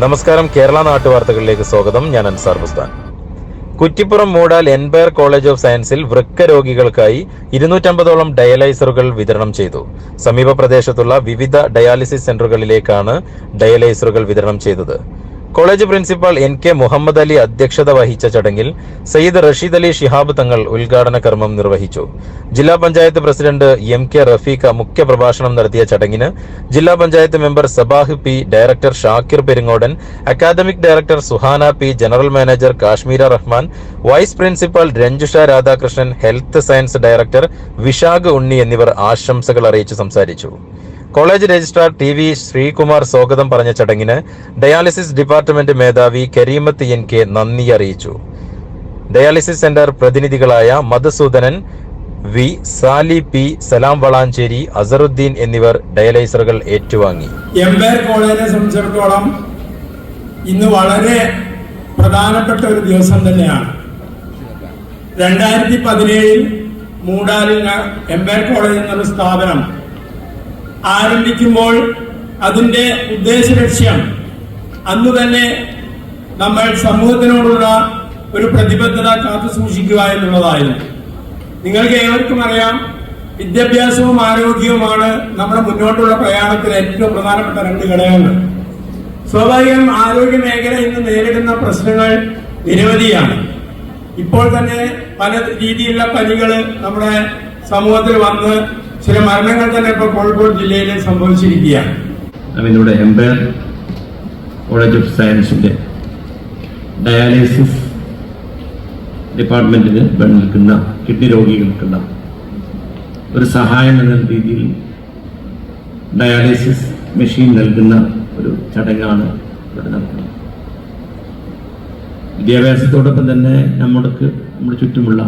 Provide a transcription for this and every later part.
നമസ്കാരം. കേരള നാട്ടുവാർത്തകളിലേക്ക് സ്വാഗതം. ഞാൻ Ansar Bustan. Kuttippuram Moodal Empire college of സയൻസിൽ വൃക്ക രോഗികൾക്കായി ഇരുന്നൂറ്റമ്പതോളം ഡയലൈസറുകൾ വിതരണം ചെയ്തു. സമീപ പ്രദേശത്തുള്ള വിവിധ ഡയാലിസിസ് സെന്ററുകളിലേക്കാണ് ഡയലൈസറുകൾ വിതരണം ചെയ്തത്. College principal N K Muhammad Ali അധ്യക്ഷത വഹിച്ച ചടങ്ങിൽ സയ്യിദ് റഷീദ് അലി ഷിഹാബ് തങ്ങൾ ഉദ്ഘാടന കർമ്മം നിർവഹിച്ചു. ജില്ലാ panchayat president M K Rafeeqa മുഖ്യപ്രഭാഷണം നടത്തിയ ചടങ്ങിന് ജില്ലാ panchayat member Sabah P director Shakir Perungodan academic director Suhana P general manager Kashmira Rahman vice principal Ranjusha Radhakrishnan health science director Vishakh Unni എന്നിവർ ആശംസകൾ അറിയിച്ചു സംസാരിച്ചു. College registrar T V Sreekumar സ്വാഗതം പറഞ്ഞ ചടങ്ങിന് ഡയാലിസിസ് ഡിപ്പാർട്ട്മെന്റ് മേധാവി കരീമത്ത് N K നന്ദി അറിയിച്ചു. ഡയാലിസിസ് സെന്റർ പ്രതിനിധികളായ മധുസൂദനൻ വി സാലി പി സലാം വളാഞ്ചേരി അസറുദ്ദീൻ എന്നിവർ ഡയാലൈസറുകൾ ഏറ്റുവാങ്ങി. ഇന്ന് വളരെ പ്രധാനപ്പെട്ട ഒരു ദിവസം തന്നെയാണ്. രണ്ടായിരത്തി പതിനേഴിൽ മൂടാലിൽ എംബയർ കോളേജ് എന്നൊരു സ്ഥാപനം ആരംഭിക്കുമ്പോൾ അതിന്റെ ഉദ്ദേശ ലക്ഷ്യം അന്ന് തന്നെ നമ്മൾ സമൂഹത്തിനോടുള്ള ഒരു പ്രതിബദ്ധത കാത്തു സൂക്ഷിക്കുക എന്നുള്ളതായിരുന്നു. നിങ്ങൾക്ക് ഏവർക്കും അറിയാം വിദ്യാഭ്യാസവും ആരോഗ്യവുമാണ് നമ്മുടെ മുന്നോട്ടുള്ള പ്രയാണത്തിൽ ഏറ്റവും പ്രധാനപ്പെട്ട രണ്ട് ഘടകങ്ങൾ. സ്വാഭാവികം ആരോഗ്യ മേഖല ഇന്ന് നേരിടുന്ന പ്രശ്നങ്ങൾ നിരവധിയാണ്. ഇപ്പോൾ തന്നെ പല രീതിയിലുള്ള പനികൾ നമ്മുടെ സമൂഹത്തിൽ വന്ന് ചില മരണങ്ങൾ തന്നെ ഇപ്പോൾ കോഴിക്കോട് ജില്ലയിൽ സംഭവിച്ചിരിക്കുകയാണ്. അതിലൂടെ എംപയർ കോളേജ് ഓഫ് സയൻസിന്റെ ഡയാലിസിസ് ഡിപ്പാർട്ട്മെന്റിന് നിൽക്കുന്ന കിഡ്നി രോഗികൾക്കുള്ള ഒരു സഹായം എന്ന രീതിയിൽ ഡയാലിസിസ് മെഷീൻ നൽകുന്ന ഒരു ചടങ്ങാണ് ഇവിടെ നടക്കുന്നത്. വിദ്യാഭ്യാസത്തോടൊപ്പം തന്നെ നമ്മൾക്ക് നമ്മുടെ ചുറ്റുമുള്ള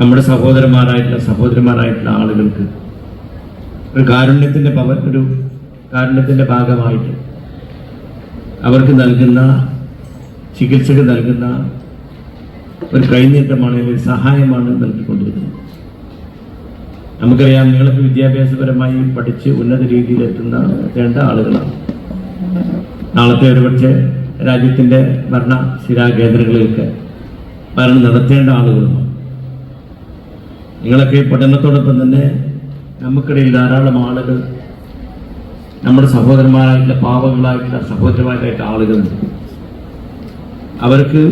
നമ്മുടെ സഹോദരന്മാരായിട്ടുള്ള സഹോദരന്മാരായിട്ടുള്ള ആളുകൾക്ക് ഒരു കാരുണ്യത്തിന്റെ പവർ ഒരു കാരുണ്യത്തിന്റെ ഭാഗമായിട്ട് അവർക്ക് നൽകുന്ന ചികിത്സകൾ നൽകുന്ന ഒരു കൈനീട്ടമാണ് ഒരു സഹായമാണ് നൽകിക്കൊണ്ടിരിക്കുന്നത്. നമുക്കറിയാം നിങ്ങളൊക്കെ വിദ്യാഭ്യാസപരമായി പഠിച്ച് ഉന്നത രീതിയിൽ എത്തുന്ന എത്തേണ്ട ആളുകളാണ്. നാളത്തെ ഒരുപക്ഷെ രാജ്യത്തിന്റെ ഭരണ സ്ഥിരാകേന്ദ്രങ്ങളിലൊക്കെ ഭരണം നടത്തേണ്ട ആളുകളുമാണ്. നിങ്ങളൊക്കെ ഈ പഠനത്തോടൊപ്പം തന്നെ നമുക്കിടയിൽ ധാരാളം ആളുകൾ നമ്മുടെ സഹോദരന്മാരായിട്ടുള്ള പാവങ്ങളായിട്ടുള്ള സഹോദരന്മാരായിട്ടുള്ള ആളുകളുണ്ട് അവർക്ക്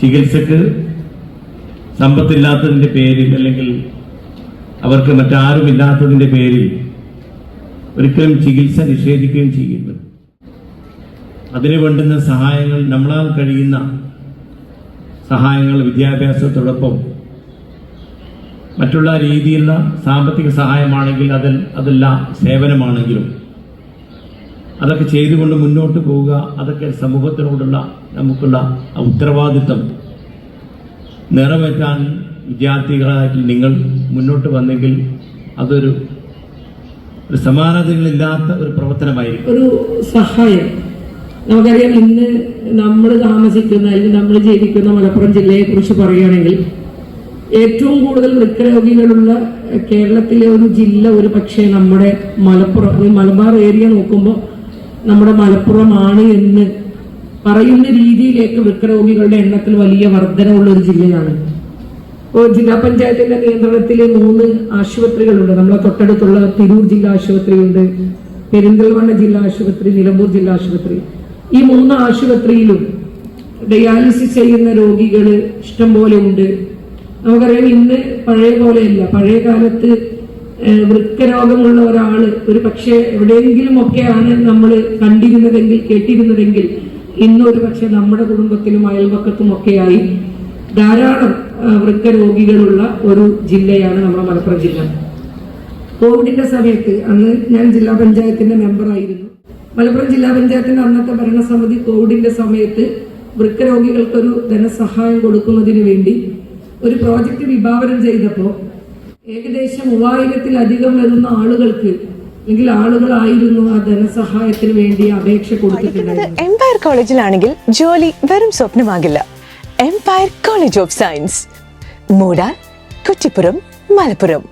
ചികിത്സക്ക് സമ്പത്തില്ലാത്തതിന്റെ പേരിൽ അല്ലെങ്കിൽ അവർക്ക് മറ്റാരുമില്ലാത്തതിന്റെ പേരിൽ ഒരിക്കലും ചികിത്സ നിഷേധിക്കുകയും ചെയ്യുന്നു. അതിന് വേണ്ടുന്ന സഹായങ്ങൾ നമ്മളാൽ കഴിയുന്ന സഹായങ്ങൾ വിദ്യാഭ്യാസത്തോടൊപ്പം മറ്റുള്ള രീതിയിലുള്ള സാമ്പത്തിക സഹായമാണെങ്കിൽ അതിൽ അതെല്ലാം സേവനമാണെങ്കിലും അതൊക്കെ ചെയ്തുകൊണ്ട് മുന്നോട്ട് പോവുക അതൊക്കെ സമൂഹത്തിനോടുള്ള നമുക്കുള്ള ഉത്തരവാദിത്വം. നിറവേറ്റാൻ വിദ്യാർത്ഥികളായിട്ട് നിങ്ങൾ മുന്നോട്ട് വന്നെങ്കിൽ അതൊരു ഒരു സമാനതകളില്ലാത്ത ഒരു പ്രവർത്തനമായിരിക്കും. ഒരു സഹായം. നമുക്കറിയാം ഇന്ന് നമ്മൾ താമസിക്കുന്ന അല്ലെങ്കിൽ നമ്മൾ ജീവിക്കുന്ന മലപ്പുറം ജില്ലയെ കുറിച്ച് പറയുകയാണെങ്കിൽ ഏറ്റവും കൂടുതൽ വൃക്കരോഗികളുള്ള കേരളത്തിലെ ഒരു ജില്ല ഒരു പക്ഷേ നമ്മുടെ മലപ്പുറം ഈ മലബാർ ഏരിയ നോക്കുമ്പോൾ നമ്മുടെ മലപ്പുറമാണ് എന്ന് പറയുന്ന രീതിയിലേക്ക് വൃക്കരോഗികളുടെ എണ്ണത്തിൽ വലിയ വർധനമുള്ള ഒരു ജില്ലയാണ്. ഇപ്പോൾ ജില്ലാ പഞ്ചായത്തിന്റെ നിയന്ത്രണത്തിൽ മൂന്ന് ആശുപത്രികളുണ്ട്. നമ്മളെ തൊട്ടടുത്തുള്ള തിരൂർ ജില്ലാ ആശുപത്രിയുണ്ട് പെരിന്തൽമണ്ണ ജില്ലാ ആശുപത്രി നിലമ്പൂർ ജില്ലാ ആശുപത്രി. ഈ മൂന്ന് ആശുപത്രിയിലും ഡയാലിസിസ് ചെയ്യുന്ന രോഗികൾ ഇഷ്ടംപോലെ ഉണ്ട്. നമുക്കറിയാം ഇന്ന് പഴയ പോലെയല്ല. പഴയ കാലത്ത് വൃക്കരോഗമുള്ള ഒരാൾ ഒരു പക്ഷേ എവിടെയെങ്കിലും ഒക്കെയാണ് നമ്മൾ കണ്ടിരുന്നതെങ്കിൽ കേട്ടിരുന്നതെങ്കിൽ ഇന്ന് ഒരു പക്ഷെ നമ്മുടെ കുടുംബത്തിലും അയൽപക്കത്തും ഒക്കെയായി ധാരാളം വൃക്ക വൃക്കരോഗികളുള്ള ഒരു ജില്ലയാണ് നമ്മുടെ മലപ്പുറം ജില്ല. കോവിഡിന്റെ സമയത്ത് അന്ന് ഞാൻ ജില്ലാ പഞ്ചായത്തിന്റെ മെമ്പറായിരുന്നു. മലപ്പുറം ജില്ലാ പഞ്ചായത്തിന്റെ അന്നത്തെ ഭരണസമിതി കോവിഡിന്റെ സമയത്ത് വൃക്കരോഗികൾക്കൊരു ധനസഹായം കൊടുക്കുന്നതിന് വേണ്ടി ഒരു പ്രോജക്റ്റ് വിഭാവനം ചെയ്തപ്പോൾ ഏകദേശം മൂവായിരത്തിലധികം വരുന്ന ആളുകൾക്ക് അല്ലെങ്കിൽ ആളുകളായിരുന്നു ആ ധനസഹായത്തിന് വേണ്ടി അപേക്ഷ കൊടുത്തിട്ടുണ്ടായിരുന്നത്. എംപയർ കോളേജിലാണെങ്കിൽ ജോലി വെറും സ്വപ്നമാകില്ല. Empire college of science Moodar Kuttippuram Malappuram.